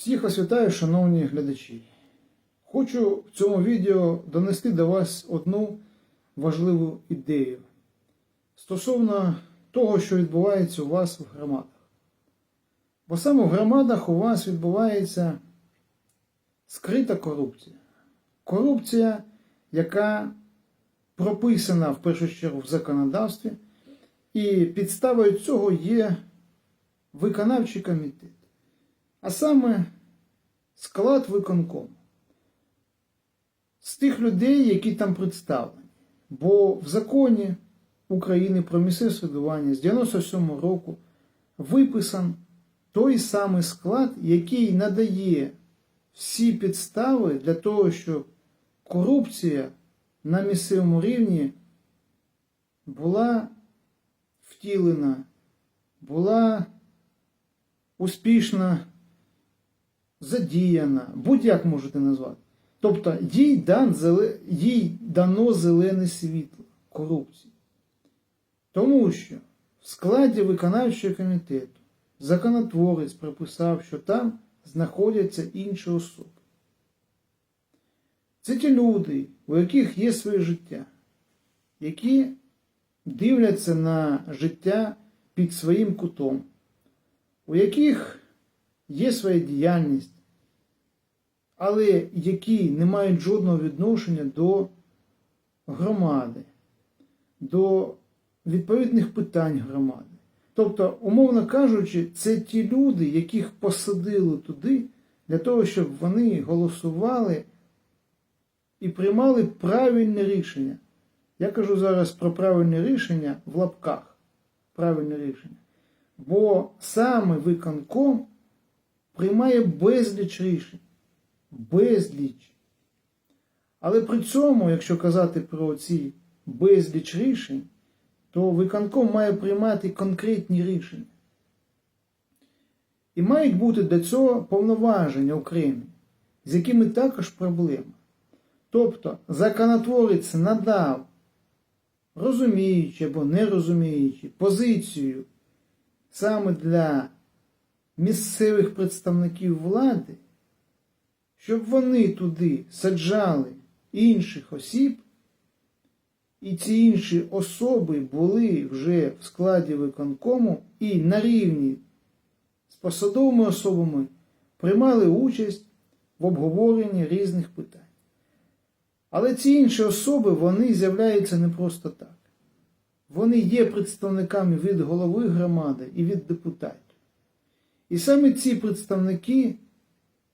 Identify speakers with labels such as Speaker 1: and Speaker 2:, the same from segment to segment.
Speaker 1: Всіх вас вітаю, шановні глядачі. Хочу в цьому відео донести до вас одну важливу ідею стосовно того, що відбувається у вас в громадах. Бо саме в громадах у вас відбувається скрита корупція. Корупція, яка прописана в першу чергу в законодавстві, і підставою цього є виконавчий комітет а саме склад виконкому. З тих людей, які там представлені. Бо в законі України про місцеве самоврядування з 97 року виписан той самий склад, який надає всі підстави для того, щоб корупція на місцевому рівні була втілена, була успішно задіяна, будь-як можете назвати. Тобто їй, дан, їй дано зелене світло корупції. Тому що в складі виконавчого комітету законотворець прописав, що там знаходяться інші особи. Це ті люди, у яких є своє життя, які дивляться на життя під своїм кутом, у яких є своя діяльність, але які не мають жодного відношення до громади, до відповідних питань громади. Тобто, умовно кажучи, це ті люди, яких посадили туди для того, щоб вони голосували і приймали правильне рішення. Я кажу зараз про правильне рішення в лапках. Правильне рішення. Бо саме виконком приймає безліч рішень. Безліч. Але при цьому, якщо казати про ці безліч рішень, то виконком має приймати конкретні рішення. І мають бути до цього повноваження окремі, з якими також проблема. Тобто законотворець надав, розуміючи або не розуміючи, позицію саме для місцевих представників влади, щоб вони туди саджали інших осіб, і ці інші особи були вже в складі виконкому і на рівні з посадовими особами приймали участь в обговоренні різних питань. Але ці інші особи вони з'являються не просто так. Вони є представниками від голови громади і від депутатів. І саме ці представники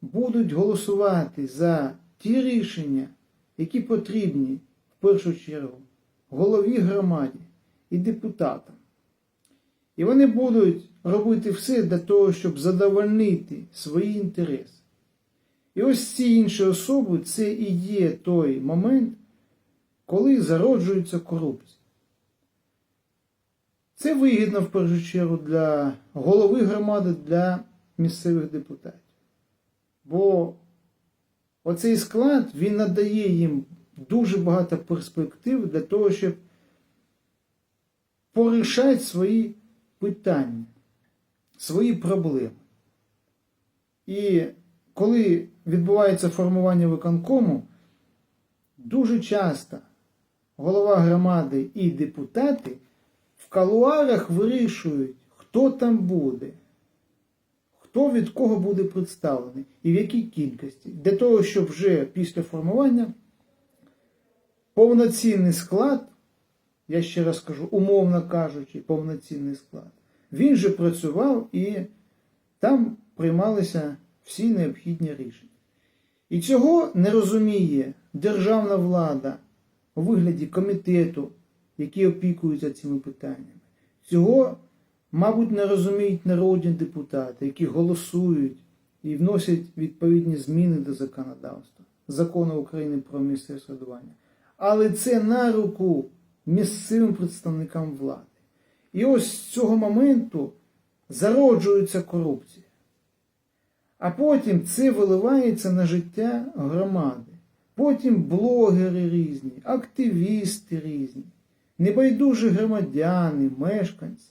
Speaker 1: будуть голосувати за ті рішення, які потрібні в першу чергу голові громаді і депутатам. І вони будуть робити все для того, щоб задовольнити свої інтереси. І ось ці інші особи це і є той момент, коли зароджується корупція. Це вигідно в першу чергу для голови громади, для місцевих депутатів. Бо оцей склад він надає їм дуже багато перспектив для того, щоб порішати свої питання, свої проблеми. І коли відбувається формування виконкому, дуже часто голова громади і депутати в калуарах вирішують, хто там буде, хто від кого буде представлений і в якій кількості. Для того, щоб вже після формування повноцінний склад, я ще раз кажу, умовно кажучи, повноцінний склад, він же працював і там приймалися всі необхідні рішення. І цього не розуміє державна влада у вигляді комітету, які опікуються цими питаннями. Цього, мабуть, не розуміють народні депутати, які голосують і вносять відповідні зміни до законодавства, закону України про місцеве самоврядування. Але це на руку місцевим представникам влади. І ось з цього моменту зароджується корупція. А потім це виливається на життя громади. Потім блогери різні, активісти різні, небайдужі громадяни, мешканці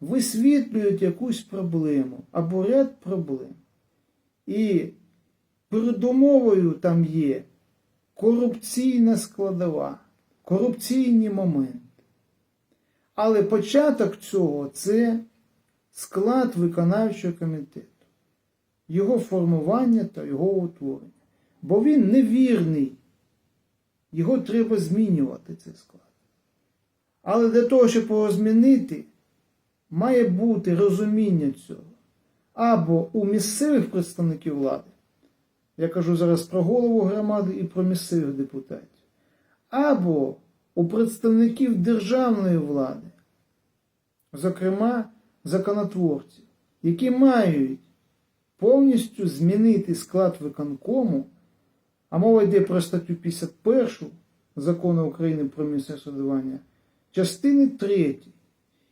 Speaker 1: висвітлюють якусь проблему або ряд проблем. І передумовою там є корупційна складова, корупційні моменти. Але початок цього це склад виконавчого комітету, його формування та його утворення. Бо він невірний, його треба змінювати цей склад. Але для того, щоб його змінити, має бути розуміння цього. Або у місцевих представників влади, я кажу зараз про голову громади і про місцевих депутатів, або у представників державної влади, зокрема законотворців, які мають повністю змінити склад виконкому, а мова йде про статтю 51 закону України про місцеве самоврядування, частини 3.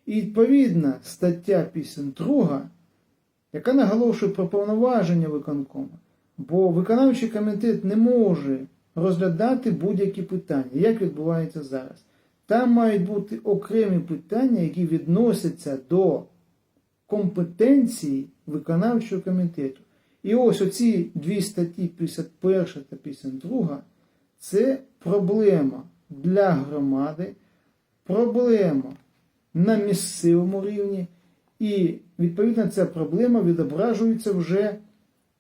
Speaker 1: І відповідна стаття 52, яка наголошує про повноваження виконкому, бо виконавчий комітет не може розглядати будь-які питання, як відбувається зараз. Там мають бути окремі питання, які відносяться до компетенції виконавчого комітету. І ось оці дві статті 51 та 52 це проблема для громади, проблема на місцевому рівні, і відповідно ця проблема відображується вже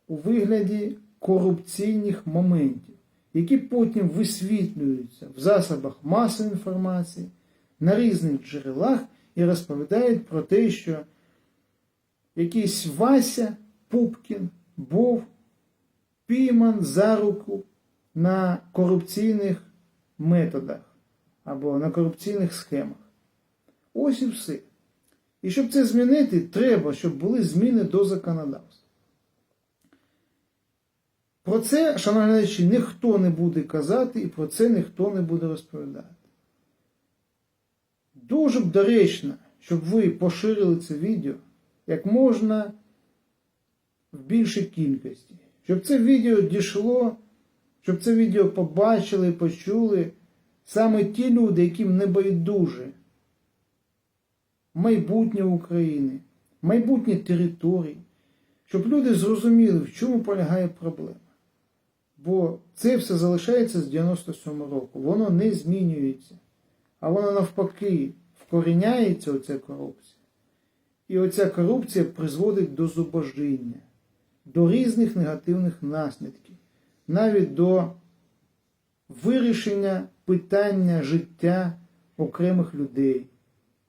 Speaker 1: у вигляді корупційних моментів, які потім висвітлюються в засобах масової інформації, на різних джерелах і розповідають про те, що якийсь Вася Пупкін був пійман за руку на корупційних методах або на корупційних схемах. Ось і все. І щоб це змінити, треба, щоб були зміни до законодавства. Про це, шановні глядачі, ніхто не буде казати і про це ніхто не буде розповідати. Дуже б доречно, щоб ви поширили це відео як можна в більшій кількості. Щоб це відео дійшло, щоб це відео побачили почули саме ті люди, яким не байдуже майбутнє України, майбутнє території, щоб люди зрозуміли, в чому полягає проблема. Бо це все залишається з 97 року, воно не змінюється, а воно навпаки вкоріняється оця корупція. І оця корупція призводить до зубожіння, до різних негативних наслідків, навіть до вирішення питання життя окремих людей.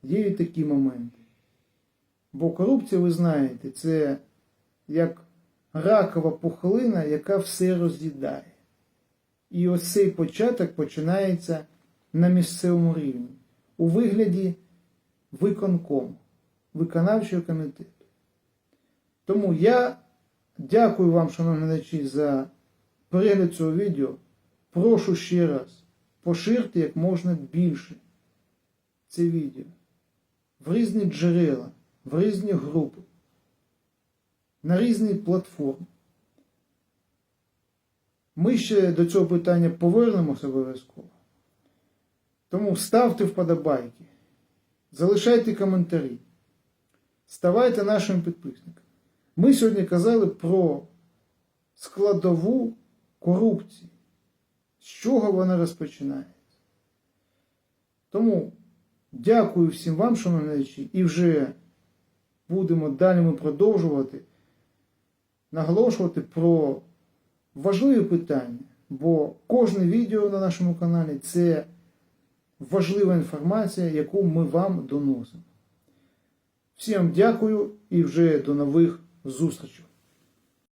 Speaker 1: Є і такі моменти. Бо корупція, ви знаєте, це як ракова пухлина, яка все роз'їдає. І ось цей початок починається на місцевому рівні у вигляді виконкому, виконавчого комітету. Тому я дякую вам, шановні глядачі, за перегляд цього відео. Прошу ще раз поширте як можна більше це відео в різні джерела, в різні групи, на різні платформи. Ми ще до цього питання повернемося обов'язково. Тому ставте вподобайки, залишайте коментарі, ставайте нашими підписниками. Ми сьогодні казали про складову корупції, з чого вона розпочинається. Тому дякую всім вам, шановні глядачі, і вже будемо далі ми продовжувати наголошувати про важливі питання, бо кожне відео на нашому каналі це важлива інформація, яку ми вам доносимо. Всім дякую і вже до нових зустрічей.